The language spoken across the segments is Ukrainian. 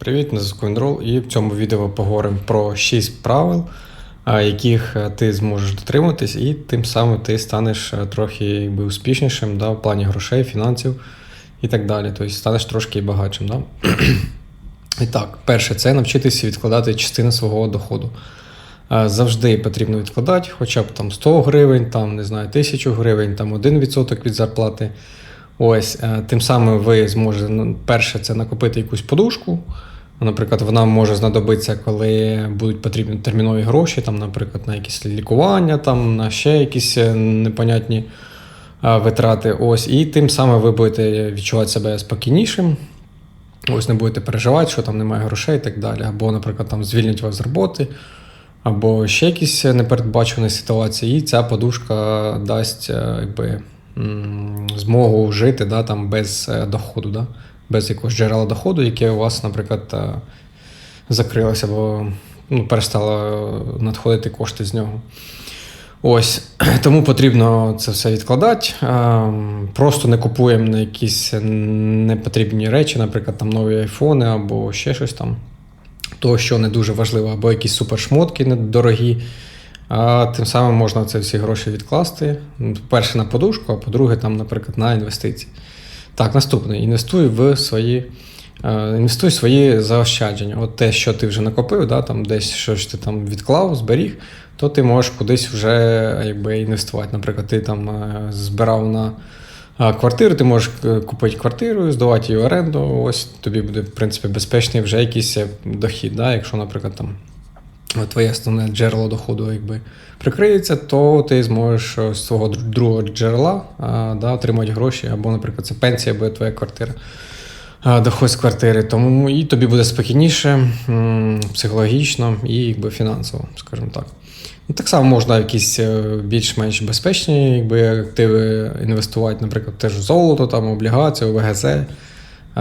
Привіт, на Інрол. І в цьому відео поговоримо про 6 правил, яких е, ти зможеш дотримуватись, і тим самим ти станеш е, трохи якби, успішнішим да, в плані грошей, фінансів і так далі. Тобто станеш трошки багатшим. Да? І так, перше, це навчитися відкладати частину свого доходу. Е, Завжди потрібно відкладати хоча б там 100 гривень, там, не знаю, 1000 гривень, там 1% від зарплати. Ось, е, тим самим ви зможете, ну, перше, це накопити якусь подушку. Наприклад, вона може знадобитися, коли будуть потрібні термінові гроші, там, наприклад, на якісь лікування, там, на ще якісь е, непонятні е, витрати. Ось, і тим самим ви будете відчувати себе спокійнішим. Ось не будете переживати, що там немає грошей і так далі. Або, наприклад, там звільнять вас з роботи, або ще якісь непередбачені ситуації, і ця подушка дасть якби, змогу жити да, там, без е, доходу, да? без якогось джерела доходу, яке у вас, наприклад, е, закрилося, або ну, перестало надходити кошти з нього. Ось тому потрібно це все відкладати. Просто не купуємо на якісь непотрібні речі, наприклад, там нові айфони або ще щось там. То, що не дуже важливо, або якісь супершмотки недорогі. А тим самим можна це всі гроші відкласти. Ну, Перше на подушку, а по-друге, там, наприклад, на інвестиції. Так, наступне. Інвестуй в свої. е, Інвестуй свої заощадження. От те, що ти вже накопив, да, там десь щось ти там відклав, зберіг, то ти можеш кудись вже якби, інвестувати. Наприклад, ти там е, збирав на е, квартиру, ти можеш купити квартиру, здавати її в оренду. Ось тобі буде, в принципі, безпечний вже якийсь дохід. Да, якщо, наприклад, там твоє основне джерело доходу якби, прикриється, то ти зможеш е, з свого другого джерела а, да, отримати гроші, або, наприклад, це пенсія, або твоя квартира. Доход з квартири, тому і тобі буде спокійніше психологічно і якби, фінансово, скажімо так. Ну, так само можна якісь е, більш-менш безпечні якби, активи інвестувати, наприклад, теж золото, там, облігації, ОВГЗ. Е,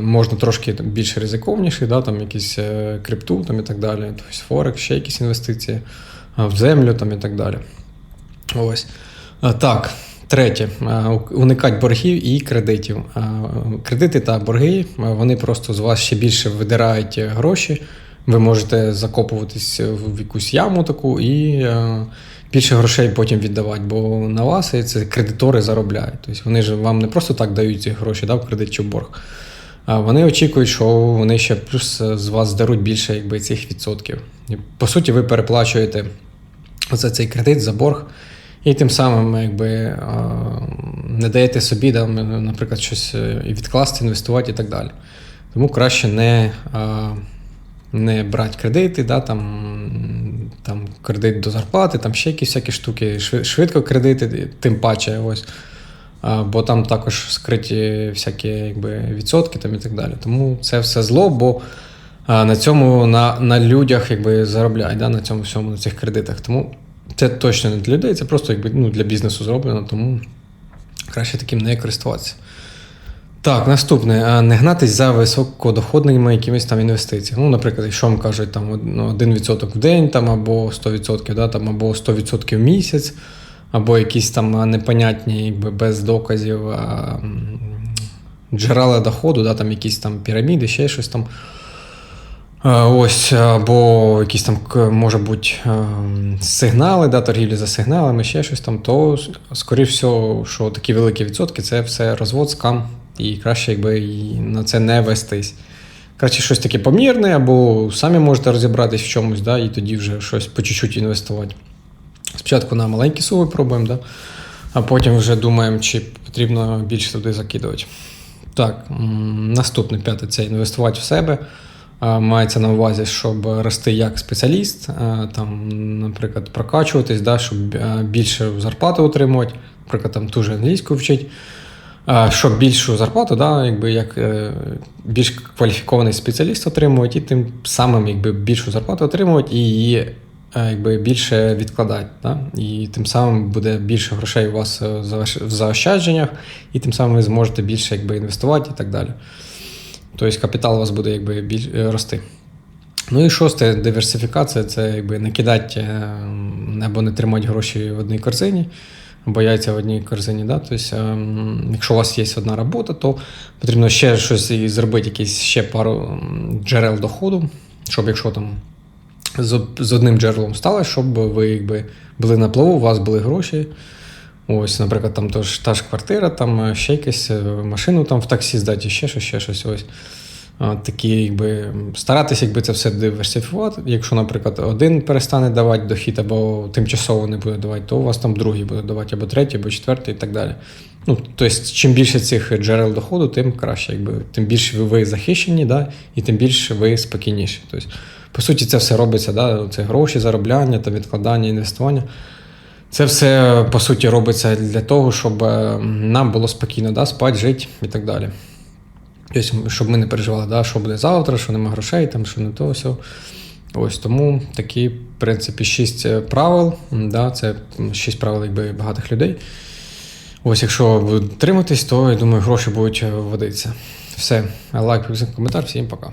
можна трошки більш ризикованіші, да, там якісь е, крипту там, і так далі, тобто Форекс, ще якісь інвестиції, в землю там, і так далі. Ось. Так, третє. А, у- Уникать боргів і кредитів. Кредити та борги вони просто з вас ще більше видирають е, гроші. Ви можете закопуватись в якусь яму таку і е, більше грошей потім віддавати, бо на вас це кредитори заробляють. Тобто вони ж вам не просто так дають ці гроші да, в кредит чи в борг. А вони очікують, що вони ще плюс з вас даруть більше якби, цих відсотків. І, по суті, ви переплачуєте за цей кредит, за борг, і тим самим якби, не даєте собі, да, наприклад, щось е, відкласти, інвестувати і так далі. Тому краще не, не брати кредити, да, там, там, кредит до зарплати, там ще якісь всякі штуки, швидко кредити, тим паче. Ось. Бо там також скриті всякі якби, відсотки там, і так далі. Тому це все зло, бо на цьому на, на людях якби, заробляють, да, на цьому всьому, на цих кредитах. Тому це точно не для людей, це просто якби, ну, для бізнесу зроблено, тому краще таким не користуватися. Так, наступне. Не гнатись за високодоходними якимись там інвестиціями. Ну, наприклад, якщо вам кажуть там ну, 1% в день там, або 100%, да, там, або 100% в місяць, або якісь там непонятні, якби без доказів а, джерела доходу, да, там якісь там піраміди, ще щось там. Ось, або якісь там може бути сигнали, да, торгівлі за сигналами, ще щось там, то скоріш всього, що такі великі відсотки це все розвод, скам, і краще якби на це не вестись. Краще щось таке помірне, або самі можете розібратись в чомусь, да, і тоді вже щось по чуть-чуть інвестувати. Спочатку на маленькі суми пробуємо, да, а потім вже думаємо, чи потрібно більше туди закидувати. Так, наступне п'яте це інвестувати в себе. Мається на увазі, щоб рости як спеціаліст, там, наприклад, прокачуватись, да, щоб більше зарплату отримувати, наприклад, там ту ж англійську вчить. А, Щоб більшу зарплату, да, якби як е, більш кваліфікований спеціаліст отримувати, і тим самим якби, більшу зарплату отримувати і її е, якби, більше відкладати. Да? І тим самим буде більше грошей у вас е, в заощадженнях, і тим самим ви зможете більше якби, інвестувати і так далі. Тобто капітал у вас буде якби, біль, е, рости. Ну і шосте диверсифікація це якби не кидати або не тримати гроші в одній корзині. Яйця в одній корзині. Да? Тобто, ем, якщо у вас є одна робота, то потрібно ще щось і зробити, якісь ще пару джерел доходу, щоб якщо там з, з одним джерелом сталося, щоб ви якби були на плаву, у вас були гроші. Ось, наприклад, там тож, та ж квартира, там е, ще якась е, машину там в таксі здати, ще щось, ще щось. Ось. Такі, якби, старатися, якби це все диверсифікувати. Якщо, наприклад, один перестане давати дохід або тимчасово не буде давати, то у вас там другий буде давати, або третій, або четвертий і так далі. Ну, тобто, чим більше цих джерел доходу, тим краще, якби, тим більше ви- захищені, да, і тим більше ви спокійніші. Тобто, по суті, це все робиться, да, це гроші, заробляння, та відкладання, інвестування. Це все по суті робиться для того, щоб нам було спокійно да, спати, жити і так далі. Щоб ми не переживали, да, що буде завтра, що нема грошей, там, що не то, все. Ось тому такі, в принципі, шість е, правил. Да, це шість правил якби, багатих людей. Ось, якщо ви дотриматись, то я думаю, гроші будуть е, водитися. Все, лайк, коментар, всім пока.